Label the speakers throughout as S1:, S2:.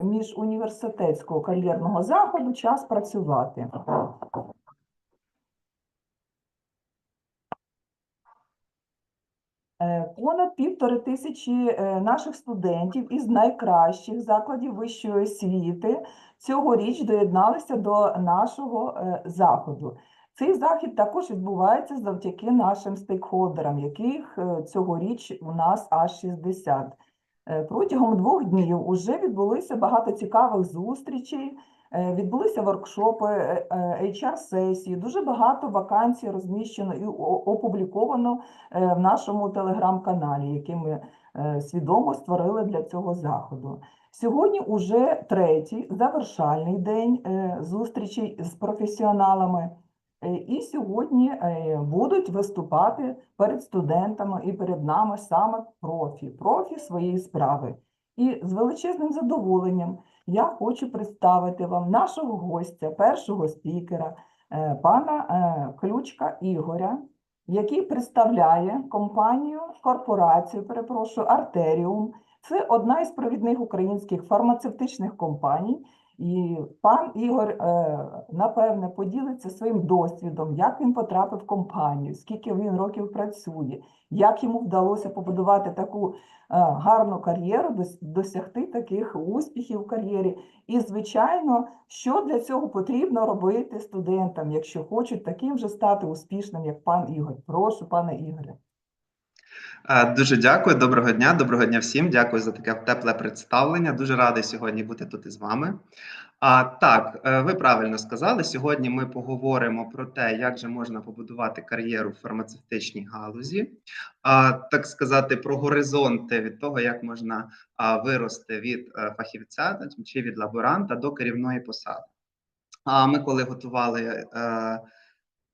S1: міжуніверситетського кар'єрного заходу Час працювати. Е, Понад півтори тисячі е, наших студентів із найкращих закладів вищої освіти цьогоріч доєдналися до нашого е, заходу. Цей захід також відбувається завдяки нашим стейкхолдерам, яких цьогоріч у нас аж 60. Е, Протягом двох днів уже відбулося багато цікавих зустрічей, е, відбулися воркшопи, е, HR-сесії, дуже багато вакансій розміщено і опубліковано в нашому телеграм-каналі, який ми свідомо створили для цього заходу. Сьогодні уже третій завершальний день зустрічей з професіоналами. Е, І сьогодні е, будуть виступати перед студентами і перед нами саме профі, профі своєї справи. І з величезним задоволенням я хочу представити вам нашого гостя, першого спікера, е, пана Ключка Ігоря, який представляє компанію, корпорацію, перепрошую, Артеріум. Це одна із провідних українських фармацевтичних компаній. І пан Ігор, е, напевне, поділиться своїм досвідом, як він потрапив в компанію, скільки він років працює, як йому вдалося побудувати таку е, гарну кар'єру, дос- досягти таких успіхів в кар'єрі. І, звичайно, що для цього потрібно робити студентам, якщо хочуть таким же стати успішним, як пан Ігор. Прошу, пане Ігоре.
S2: Е, Дуже дякую, доброго дня, доброго дня всім. Дякую за таке тепле представлення. Дуже радий сьогодні бути тут із вами. А так, е, ви правильно сказали. Сьогодні ми поговоримо про те, як же можна побудувати кар'єру в фармацевтичній галузі, а так сказати, про горизонти від того, як можна вирости від е, фахівця чи від лаборанта до керівної посади. А ми, коли готували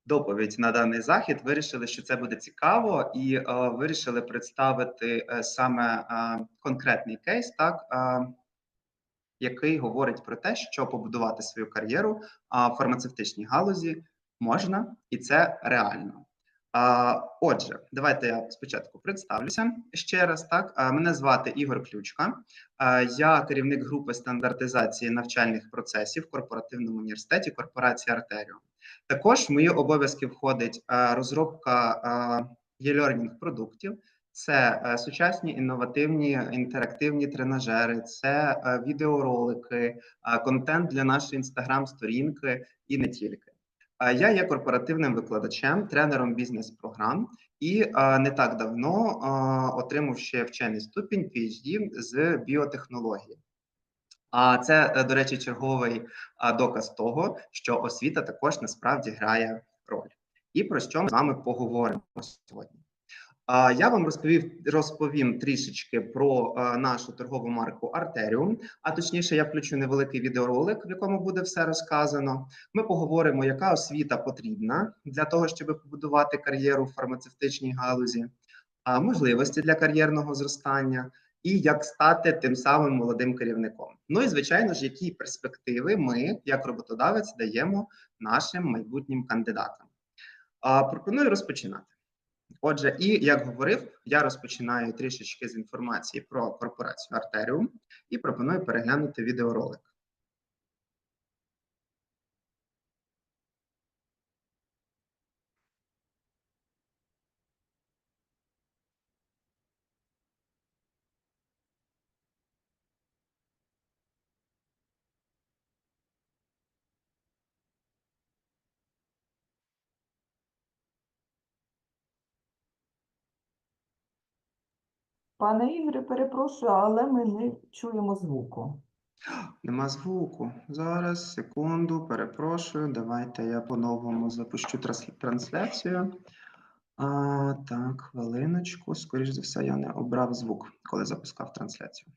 S2: доповідь на даний захід, вирішили, що це буде цікаво, і е, вирішили представити е, саме е, конкретний кейс, так який говорить про те, що побудувати свою кар'єру в фармацевтичній галузі можна, і це реально. А, Отже, давайте я спочатку представлюся ще раз. Так, мене звати Ігор Ключка. Я керівник групи стандартизації навчальних процесів в корпоративному університеті корпорації Артеріум. Також в мої обов'язки входить розробка e-learning продуктів. Це е, сучасні інновативні інтерактивні тренажери, це е, відеоролики, контент для нашої інстаграм-сторінки і не тільки. Я є корпоративним викладачем, тренером бізнес-програм і не так давно отримав ще вчений ступінь PhD з біотехнології. А це, е, до речі, черговий доказ того, що освіта також насправді грає роль. І про що ми з вами поговоримо сьогодні. Я вам розповів розповім трішечки про нашу торгову марку Артеріум. А точніше, я включу невеликий відеоролик, в якому буде все розказано. Ми поговоримо, яка освіта потрібна для того, щоб побудувати кар'єру в фармацевтичній галузі, можливості для кар'єрного зростання і як стати тим самим молодим керівником. Ну і звичайно ж, які перспективи ми, як роботодавець, даємо нашим майбутнім кандидатам. Пропоную розпочинати. Отже, і як говорив, я розпочинаю трішечки з інформації про корпорацію Артеріум і пропоную переглянути відеоролик.
S1: Пане Ігоре, перепрошую, але ми не чуємо звуку.
S2: Нема звуку. Зараз, секунду, перепрошую. Давайте я по-новому запущу трансляцію. А, так, хвилиночку. Скоріш за все, я не обрав звук, коли запускав трансляцію.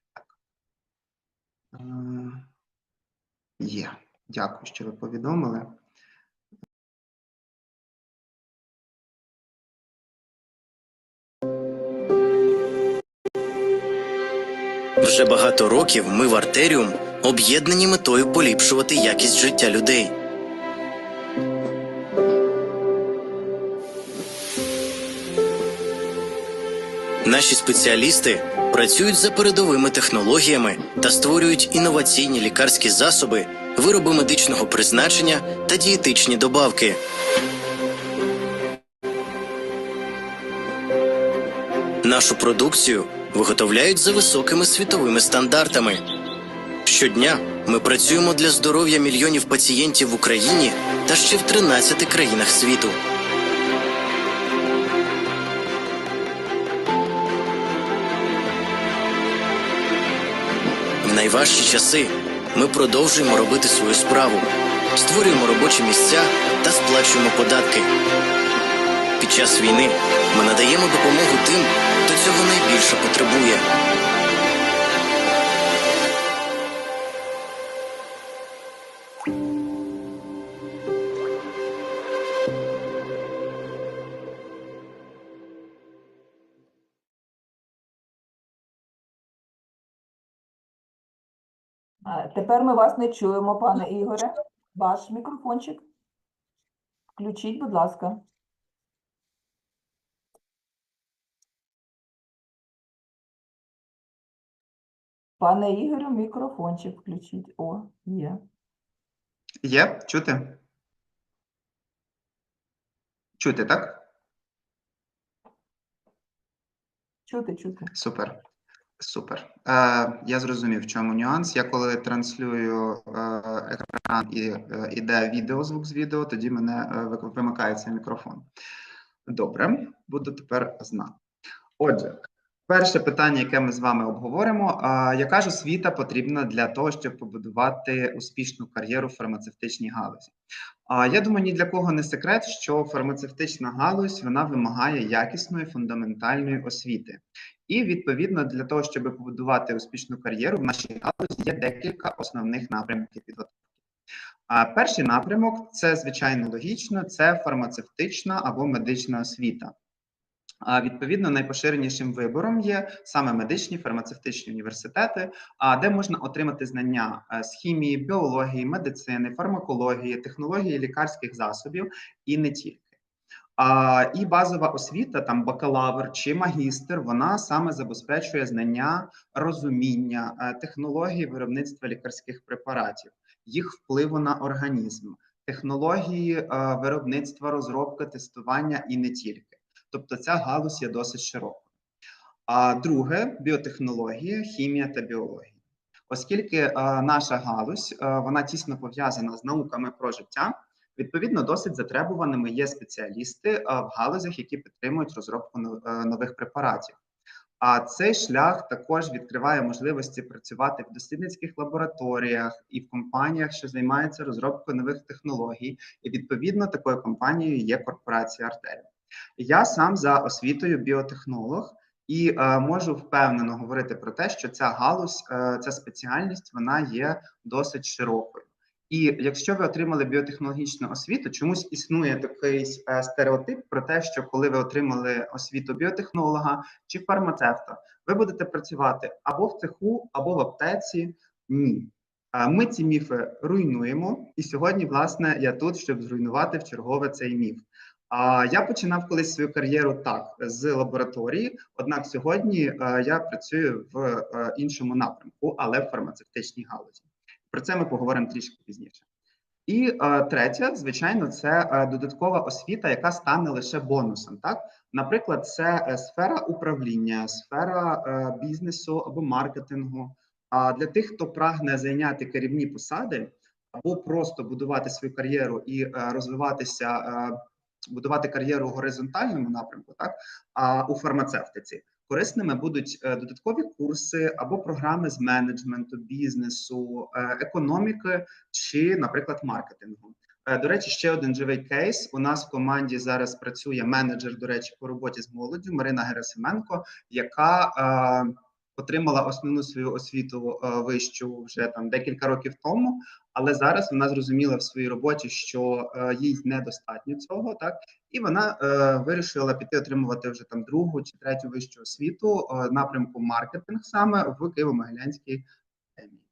S2: Є. Дякую, що ви повідомили.
S3: Вже багато років ми в Артеріум об'єднані метою поліпшувати якість життя людей. Наші спеціалісти працюють за передовими технологіями та створюють інноваційні лікарські засоби, вироби медичного призначення та дієтичні добавки. Нашу продукцію виготовляють за високими світовими стандартами. Щодня ми працюємо для здоров'я мільйонів пацієнтів в Україні та ще в 13 країнах світу. В найважчі часи ми продовжуємо робити свою справу, створюємо робочі місця та сплачуємо податки. Під час війни ми надаємо допомогу тим, хто цього найбільше потребує.
S1: Тепер ми вас не чуємо, пане Ігоре. Ваш мікрофончик. Включіть, будь ласка. Пане Ігорю, мікрофончик включіть. О, є.
S2: Є? Чути? Чути, так?
S1: Чути, чути.
S2: Супер. Супер. Е, я зрозумів, в чому нюанс. Я коли транслюю е, екран і е, іде відео, звук з відео, тоді мене е, вимикається мікрофон. Добре, буду тепер знати. Отже, перше питання, яке ми з вами обговоримо: яка ж освіта потрібна для того, щоб побудувати успішну кар'єру в фармацевтичній галузі? Я думаю, ні для кого не секрет, що фармацевтична галузь вона вимагає якісної фундаментальної освіти. І відповідно для того, щоб побудувати успішну кар'єру в нашій галузі, є декілька основних напрямків підготовки. А перший напрямок це звичайно логічно, це фармацевтична або медична освіта. Відповідно, найпоширенішим вибором є саме медичні фармацевтичні університети, де можна отримати знання е, з хімії, біології, медицини, фармакології, технології лікарських засобів і не тільки. А, і базова освіта, там бакалавр чи магістр, вона саме забезпечує знання, розуміння е, технологій виробництва лікарських препаратів, їх впливу на організм, технології е, виробництва, розробки, тестування і не тільки. Тобто ця галузь є досить широкою. А друге біотехнологія, хімія та біологія. Оскільки е, наша галузь е, вона тісно пов'язана з науками про життя, відповідно досить затребуваними є спеціалісти е, в галузях, які підтримують розробку нових препаратів. А цей шлях також відкриває можливості працювати в дослідницьких лабораторіях і в компаніях, що займаються розробкою нових технологій. І відповідно такою компанією є корпорація Артеріум. Я сам за освітою біотехнолог і е, можу впевнено говорити про те, що ця галузь, е, ця спеціальність, вона є досить широкою. І якщо ви отримали біотехнологічну освіту, чомусь існує такий е, стереотип про те, що коли ви отримали освіту біотехнолога чи фармацевта, ви будете працювати або в цеху, або в аптеці. Ні. Е, Ми ці міфи руйнуємо, і сьогодні, власне, я тут, щоб зруйнувати в чергове цей міф. А я починав колись свою кар'єру так з лабораторії. Однак сьогодні е, я працюю в е, іншому напрямку, але в фармацевтичній галузі. Про це ми поговоримо трішки пізніше. І е, третє, звичайно, це е, додаткова освіта, яка стане лише бонусом. Так, наприклад, це сфера управління, сфера бізнесу або маркетингу. А для тих, хто прагне зайняти керівні посади або просто будувати свою кар'єру і розвиватися, будувати кар'єру у горизонтальному напрямку, так а у фармацевтиці. Корисними будуть е, додаткові курси або програми з менеджменту, бізнесу, е, економіки чи, наприклад, маркетингу. Е, До речі, ще один живий кейс. У нас в команді зараз працює менеджер, до речі, по роботі з молоддю Марина Герасименко, яка отримала основну свою освіту е, вищу вже там декілька років тому. Але зараз вона зрозуміла в своїй роботі, що е, їй недостатньо цього, так і вона е, вирішила піти отримувати вже там другу чи третю вищу освіту напрямку маркетинг саме в Києво-Могилянській академії.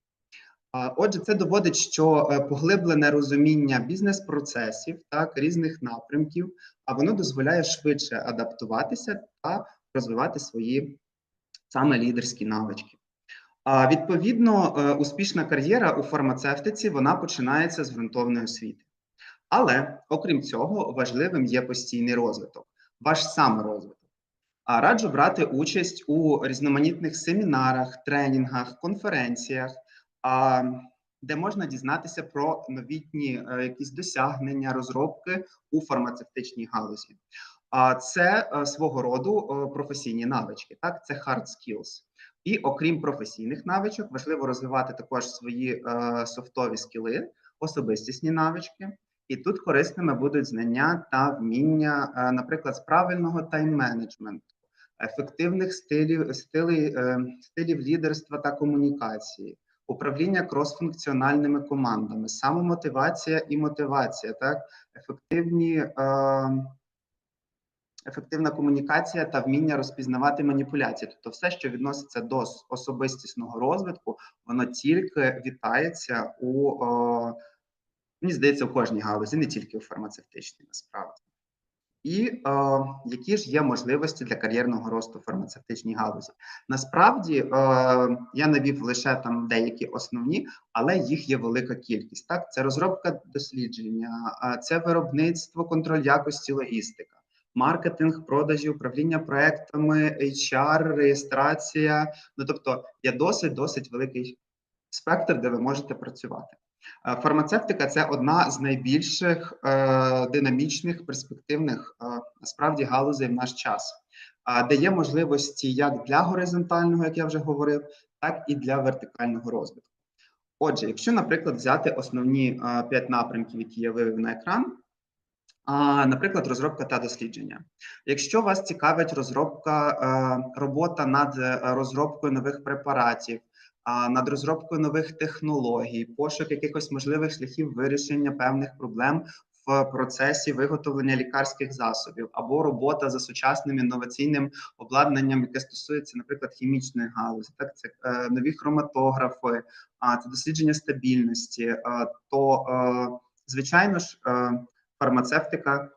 S2: Отже, це доводить, що поглиблене розуміння бізнес-процесів, так різних напрямків, а воно дозволяє швидше адаптуватися та розвивати свої саме лідерські навички. А відповідно, е, успішна кар'єра у фармацевтиці вона починається з ґрунтовної освіти. Але окрім цього, важливим є постійний розвиток, ваш саморозвиток. А раджу брати участь у різноманітних семінарах, тренінгах, конференціях, де можна дізнатися про новітні е, якісь досягнення, розробки у фармацевтичній галузі. А це е, свого роду е, професійні навички. Так, це hard skills. І окрім професійних навичок, важливо розвивати також свої е, софтові скіли, особистісні навички. І тут корисними будуть знання та вміння, наприклад, з правильного тайм-менеджменту, ефективних стилів, стилей, е, стилів лідерства та комунікації, управління кросфункціональними командами, самомотивація і мотивація, так, ефективні. Е, ефективна комунікація та вміння розпізнавати маніпуляції. Тобто, все, що відноситься до особистісного розвитку, воно тільки вітається у о, мені здається, у кожній галузі, не тільки у фармацевтичній, насправді. І е, які ж є можливості для кар'єрного росту фармацевтичній галузі? Насправді е, я навів лише там деякі основні, але їх є велика кількість. Так, це розробка дослідження, це виробництво, контроль якості, логістика, маркетинг, продажі, управління проектами, HR, реєстрація. Ну тобто є досить досить великий спектр, де ви можете працювати. Е, Фармацевтика це одна з найбільших е, динамічних, перспективних е, насправді галузей в наш час, де є можливості як для горизонтального, як я вже говорив, так і для вертикального розвитку. Отже, якщо, наприклад, взяти основні п'ять напрямків, які я вивів на екран, наприклад, розробка та дослідження. Якщо вас цікавить розробка, е, робота над е, розробкою нових препаратів, над розробкою нових технологій, пошук якихось можливих шляхів вирішення певних проблем в процесі виготовлення лікарських засобів, або робота за сучасним інноваційним обладнанням, яке стосується, наприклад, хімічної галузі, так це е, нові хроматографи, а це дослідження стабільності, то звичайно ж фармацевтика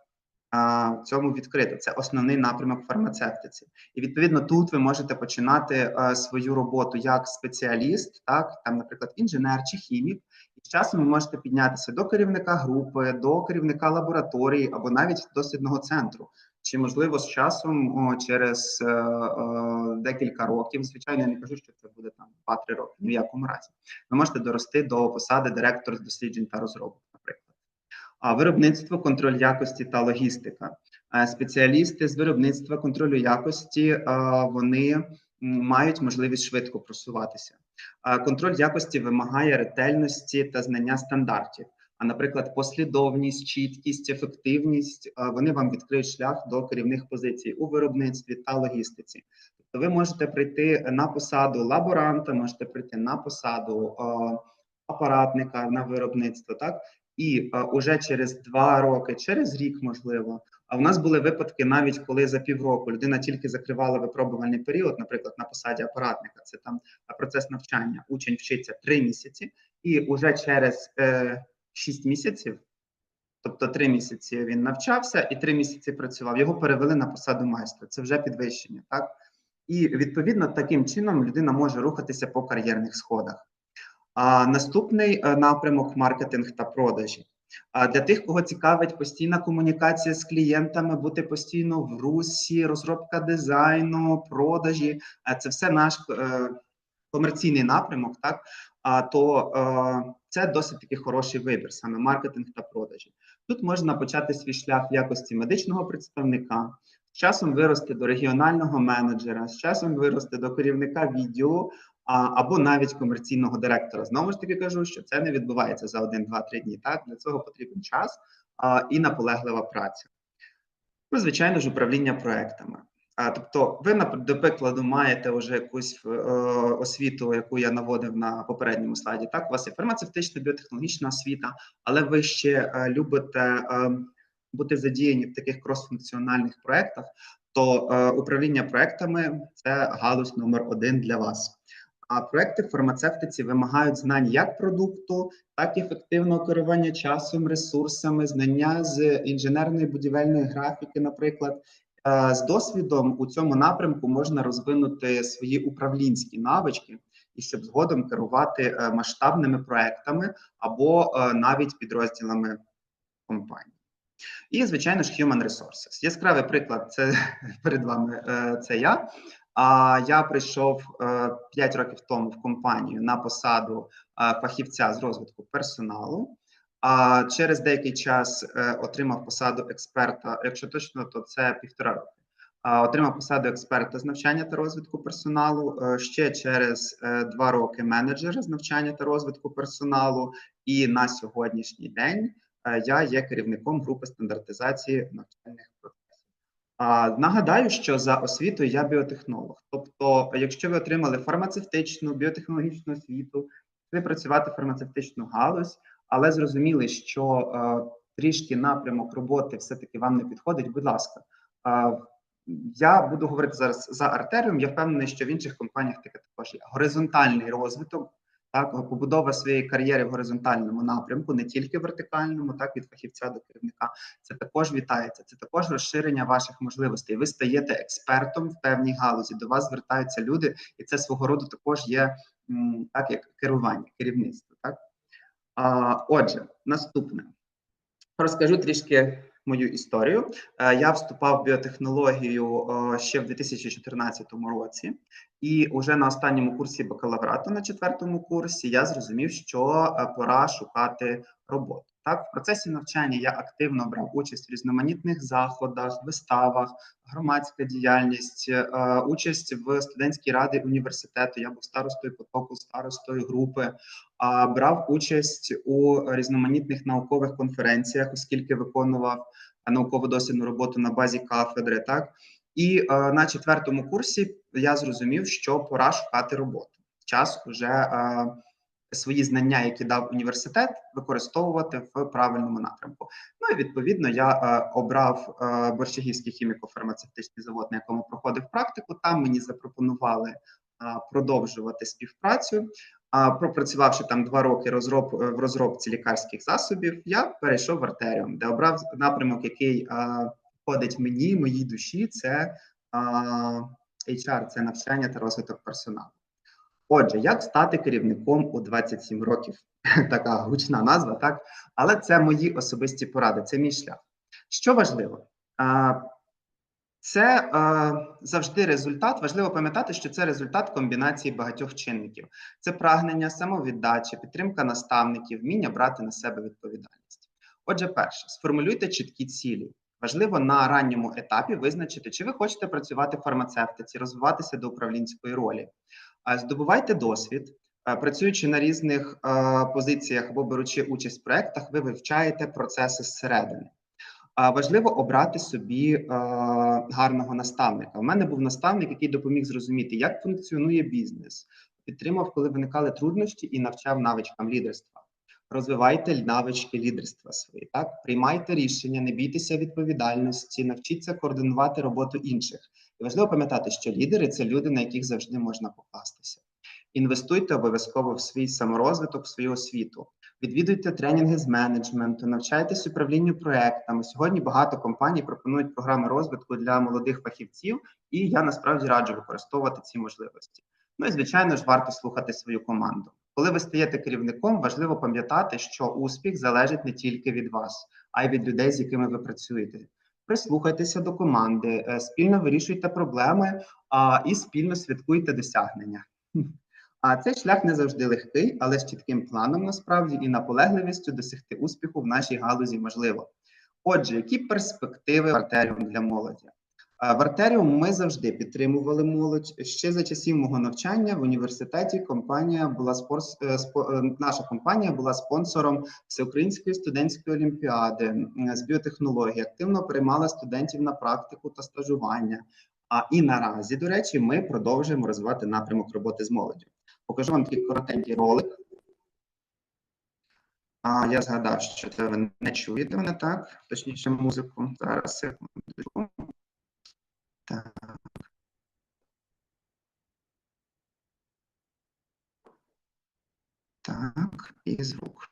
S2: а, в цьому відкрита. Це основний напрямок фармацевтиці. І відповідно тут ви можете починати е, свою роботу як спеціаліст, так там, наприклад, інженер чи хімік. І з часом ви можете піднятися до керівника групи, до керівника лабораторії або навіть дослідного центру. Чи можливо з часом о, через е, е, декілька років, звичайно, я не кажу, що це буде там 2-3 роки, ні в якому разі. Ви можете дорости до посади директора з досліджень та розробок. А виробництво, контроль якості та логістика. Спеціалісти з виробництва контролю якості вони мають можливість швидко просуватися. Контроль якості вимагає ретельності та знання стандартів. А, наприклад, послідовність, чіткість, ефективність вони вам відкриють шлях до керівних позицій у виробництві та логістиці. Тобто, ви можете прийти на посаду лаборанта, можете прийти на посаду апаратника на виробництво, так і е, уже через два роки, через рік, можливо. А в нас були випадки, навіть коли за півроку людина тільки закривала випробувальний період, наприклад, на посаді апаратника, це там процес навчання. Учень вчиться три місяці, і уже через е, шість місяців, тобто три місяці він навчався і три місяці працював. Його перевели на посаду майстра. Це вже підвищення, так і відповідно таким чином людина може рухатися по кар'єрних сходах. А наступний е, напрямок маркетинг та продажі. Для тих, кого цікавить постійна комунікація з клієнтами, бути постійно в русі, розробка дизайну, продажі е, це все наш е, комерційний напрямок, так то це досить таки хороший вибір, саме маркетинг та продажі. Тут можна почати свій шлях в якості медичного представника, з часом вирости до регіонального менеджера, з часом вирости до керівника відділу або навіть комерційного директора. Знову ж таки кажу, що це не відбувається за один, два, три дні. Так для цього потрібен час і наполеглива праця. Ну, звичайно ж, управління проектами. А, тобто, ви, до прикладу, маєте вже якусь е, освіту, яку я наводив на попередньому слайді. Так, у вас є фармацевтична біотехнологічна освіта, але ви ще е, любите е, бути задіяні в таких кросфункціональних проектах, то е, управління проектами це галузь номер один для вас. А проекти фармацевтиці вимагають знань як продукту, так і ефективного керування часом, ресурсами, знання з інженерної будівельної графіки, наприклад, Е, З досвідом у цьому напрямку можна розвинути свої управлінські навички, і щоб згодом керувати е, масштабними проектами або е, навіть підрозділами компанії. І, звичайно ж, Human Resources. Яскравий приклад це перед вами. Це я. А я прийшов 5 років тому в компанію на посаду е, фахівця з розвитку персоналу. А через деякий час е, отримав посаду експерта. Якщо точно, то це півтора роки. Отримав посаду експерта з навчання та розвитку персоналу. е, Ще через е, два роки менеджера з навчання та розвитку персоналу. І на сьогоднішній день е, я є керівником групи стандартизації навчальних. А, Нагадаю, що за освітою я біотехнолог. Тобто, якщо ви отримали фармацевтичну, біотехнологічну освіту, ви працювати фармацевтичну галузь, але зрозуміли, що е, трішки напрямок роботи все-таки вам не підходить. Будь ласка, е, я буду говорити зараз за артеріум. Я впевнений, що в інших компаніях таке також є горизонтальний розвиток. Так, побудова своєї кар'єри в горизонтальному напрямку, не тільки вертикальному, так від фахівця до керівника. Це також вітається. Це також розширення ваших можливостей. Ви стаєте експертом в певній галузі. До вас звертаються люди, і це свого роду також є так, як керування, керівництво. Так а, отже, наступне розкажу трішки мою історію. Е, Я вступав в біотехнологію ще в 2014 році, і вже на останньому курсі бакалаврату, на четвертому курсі, я зрозумів, що е, пора шукати роботу. Так, в процесі навчання я активно брав участь в різноманітних заходах, виставах, громадська діяльність, е, участь в студентській раді університету. Я був старостою потоку, старостою групи. Брав участь у різноманітних наукових конференціях, оскільки виконував науково-дослідну роботу на базі кафедри. Так і е, на четвертому курсі я зрозумів, що пора шукати роботу. Час уже е, свої знання, які дав університет, використовувати в правильному напрямку. Ну і відповідно я е, обрав е, Борщагівський хіміко-фармацевтичний завод, на якому проходив практику. Там мені запропонували е, продовжувати співпрацю. А пропрацювавши там два роки розроб в розробці лікарських засобів, я перейшов в артеріум, де обрав напрямок, який а, входить мені, моїй душі. Це HR, це навчання та розвиток персоналу. Отже, як стати керівником у 27 років? така гучна назва, так? Але це мої особисті поради, це мій шлях. Що важливо? Це е, завжди результат. Важливо пам'ятати, що це результат комбінації багатьох чинників: це прагнення, самовіддача, підтримка наставників, вміння брати на себе відповідальність. Отже, перше, сформулюйте чіткі цілі. Важливо на ранньому етапі визначити, чи ви хочете працювати в фармацевтиці, розвиватися до управлінської ролі. Здобувайте досвід. Працюючи на різних позиціях або беручи участь в проєктах, ви вивчаєте процеси зсередини. Важливо обрати собі гарного наставника. У мене був наставник, який допоміг зрозуміти, як функціонує бізнес, підтримав, коли виникали труднощі, і навчав навичкам лідерства. Розвивайте навички лідерства свої. Так, приймайте рішення, не бійтеся відповідальності, навчіться координувати роботу інших. І важливо пам'ятати, що лідери це люди, на яких завжди можна покластися. Інвестуйте обов'язково в свій саморозвиток, в свою освіту. Відвідуйте тренінги з менеджменту, навчайтесь управлінню проектами. Сьогодні багато компаній пропонують програми розвитку для молодих фахівців, і я насправді раджу використовувати ці можливості. Ну і звичайно ж варто слухати свою команду. Коли ви стаєте керівником, важливо пам'ятати, що успіх залежить не тільки від вас, а й від людей, з якими ви працюєте. Прислухайтеся до команди, е, спільно вирішуйте проблеми а, і спільно святкуйте досягнення. А цей шлях не завжди легкий, але з чітким планом насправді і наполегливістю досягти успіху в нашій галузі можливо. Отже, які перспективи в артеріум для молоді? В артеріум ми завжди підтримували молодь. Ще за часів мого навчання в університеті компанія була спорс, е, е, наша компанія була спонсором всеукраїнської студентської олімпіади з біотехнології. Активно приймала студентів на практику та стажування. А і наразі, до речі, ми продовжуємо розвивати напрямок роботи з молоддю. Покажу вам такий коротенький ролик. А я згадав, що це ви не чуєте мене так, точніше музику. Зараз секундочку. Так. Так, і звук.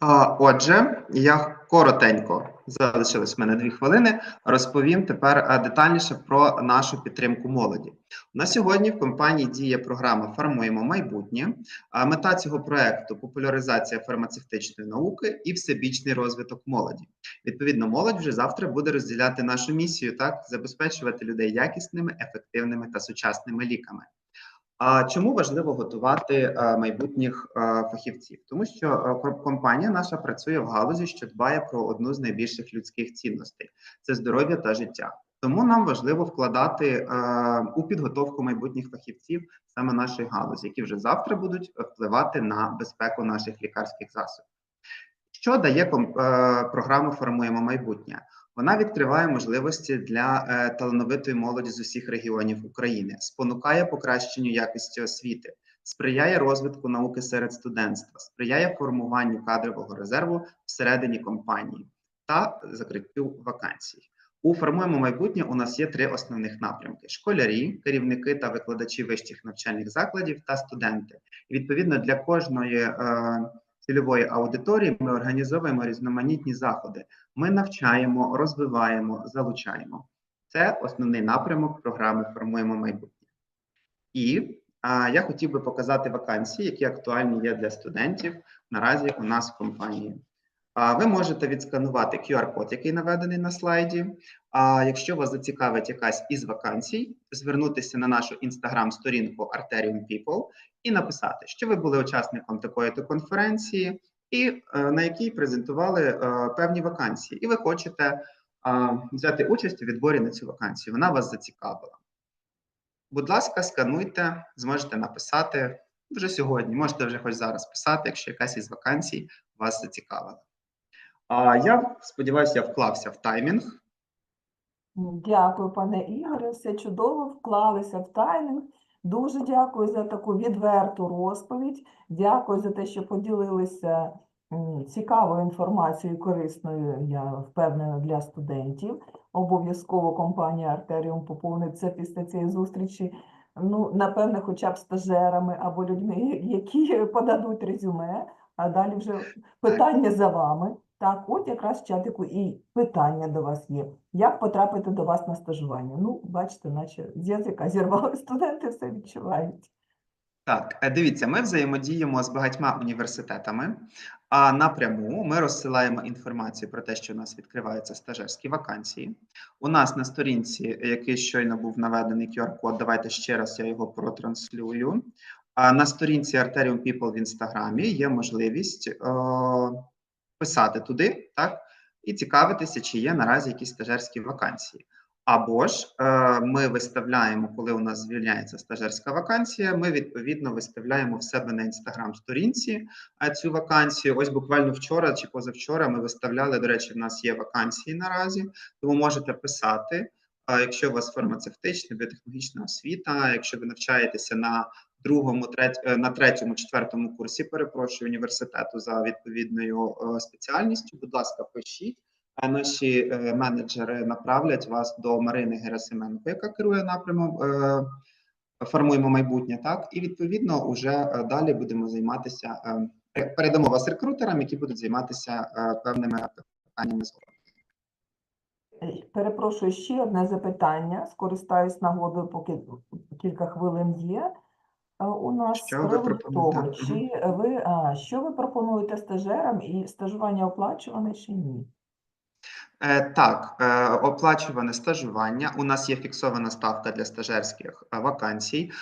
S2: Отже, я коротенько залишилось в мене дві хвилини. Розповім тепер е, детальніше про нашу підтримку молоді. На сьогодні в компанії діє програма Формуємо майбутнє. А Мета цього проекту популяризація фармацевтичної науки і всебічний розвиток молоді. Відповідно, молодь вже завтра буде розділяти нашу місію, так забезпечувати людей якісними, ефективними та сучасними ліками. А чому важливо готувати е, майбутніх е, фахівців? Тому що е, компанія наша працює в галузі, що дбає про одну з найбільших людських цінностей це здоров'я та життя. Тому нам важливо вкладати у підготовку майбутніх фахівців саме нашої галузі, які вже завтра будуть впливати на безпеку наших лікарських засобів. Що дає програма Формуємо майбутнє? Вона відкриває можливості для е, талановитої молоді з усіх регіонів України, спонукає покращенню якості освіти, сприяє розвитку науки серед студентства, сприяє формуванню кадрового резерву всередині компанії та закриттю вакансій. У формуємо майбутнє у нас є три основних напрямки: школярі, керівники та викладачі вищих навчальних закладів та студенти. І відповідно для кожної е, цільової аудиторії ми організовуємо різноманітні заходи. Ми навчаємо, розвиваємо, залучаємо. Це основний напрямок програми Формуємо майбутнє. І а, я хотів би показати вакансії, які актуальні є для студентів наразі у нас в компанії. Ви можете відсканувати QR-код, який наведений на слайді. А якщо вас зацікавить якась із вакансій, звернутися на нашу інстаграм-сторінку Arterium People і написати, що ви були учасником такої-то конференції, і е, на якій презентували е, певні вакансії, і ви хочете взяти участь у відборі на цю вакансію. Вона вас зацікавила. Будь ласка, скануйте, зможете написати вже сьогодні. Можете вже хоч зараз писати, якщо якась із вакансій вас зацікавила. А я сподіваюся, я вклався в таймінг.
S1: Дякую, пане Ігоре. Все чудово вклалися в таймінг. Дуже дякую за таку відверту розповідь. Дякую за те, що поділилися цікавою інформацією, корисною, я впевнена, для студентів. Обов'язково компанія Артеріум поповнить це після цієї зустрічі. Ну, напевне, хоча б стажерами або людьми, які подадуть резюме, а далі вже питання за вами. Так, от якраз в чатику і питання до вас є. Як потрапити до вас на стажування? Ну, бачите, наче з язика зірвали студенти, все відчувають.
S2: Так, е, дивіться, ми взаємодіємо з багатьма університетами, а напряму ми розсилаємо інформацію про те, що у нас відкриваються стажерські вакансії. У нас на сторінці, який щойно був наведений QR-код, давайте ще раз я його протранслюю. А на сторінці Arterium People в інстаграмі є можливість е, писати туди, так, і цікавитися, чи є наразі якісь стажерські вакансії. Або ж е, ми виставляємо, коли у нас звільняється стажерська вакансія, ми відповідно виставляємо в себе на інстаграм-сторінці е, цю вакансію. Ось буквально вчора чи позавчора ми виставляли. До речі, в нас є вакансії наразі, тому можете писати. Якщо у вас фармацевтична, біотехнологічна освіта, якщо ви навчаєтеся на другому, треть, е, на третьому, четвертому курсі, перепрошую, університету за відповідною е, спеціальністю, будь ласка, пишіть. А наші е, менеджери направлять вас до Марини Герасименко, яка керує напрямом формуємо майбутнє, так і відповідно уже далі будемо займатися. Передамо вас рекрутерам, які будуть займатися певними питаннями
S1: Перепрошую, ще одне запитання. Скористаюсь нагодою, поки кілька хвилин є. Е, У нас з
S2: Що ви
S1: приводу
S2: пропонуєте?
S1: того, чи ви, а, що ви пропонуєте стажерам і стажування оплачуване чи ні?
S2: Е, Так, е, оплачуване стажування. У нас є фіксована ставка для стажерських е, вакансій.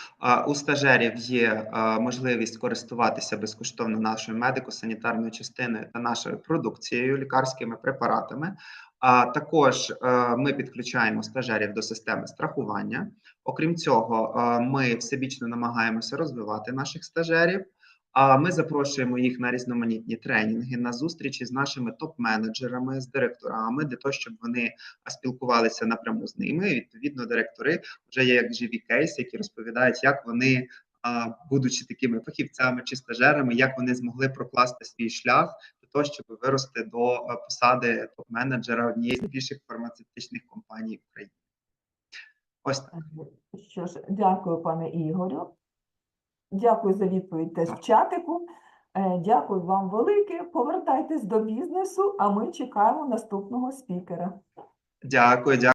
S2: У стажерів є можливість користуватися безкоштовно нашою медико-санітарною частиною та нашою продукцією, лікарськими препаратами. Також ми підключаємо стажерів до системи страхування. Окрім цього, ми всебічно намагаємося розвивати наших стажерів. А ми запрошуємо їх на різноманітні тренінги, на зустрічі з нашими топ-менеджерами, з директорами, для того, щоб вони спілкувалися напряму з ними. Відповідно, директори вже є як живі кейси, які розповідають, як вони, будучи такими фахівцями чи стажерами, як вони змогли прокласти свій шлях для того, щоб вирости до посади топ-менеджера однієї з найбільших фармацевтичних компаній України. Ось так.
S1: Що ж, дякую, пане Ігорю. Дякую за відповідь теж в чатику. Е, Дякую вам велике. Повертайтесь до бізнесу, а ми чекаємо наступного спікера.
S2: Дякую, дякую.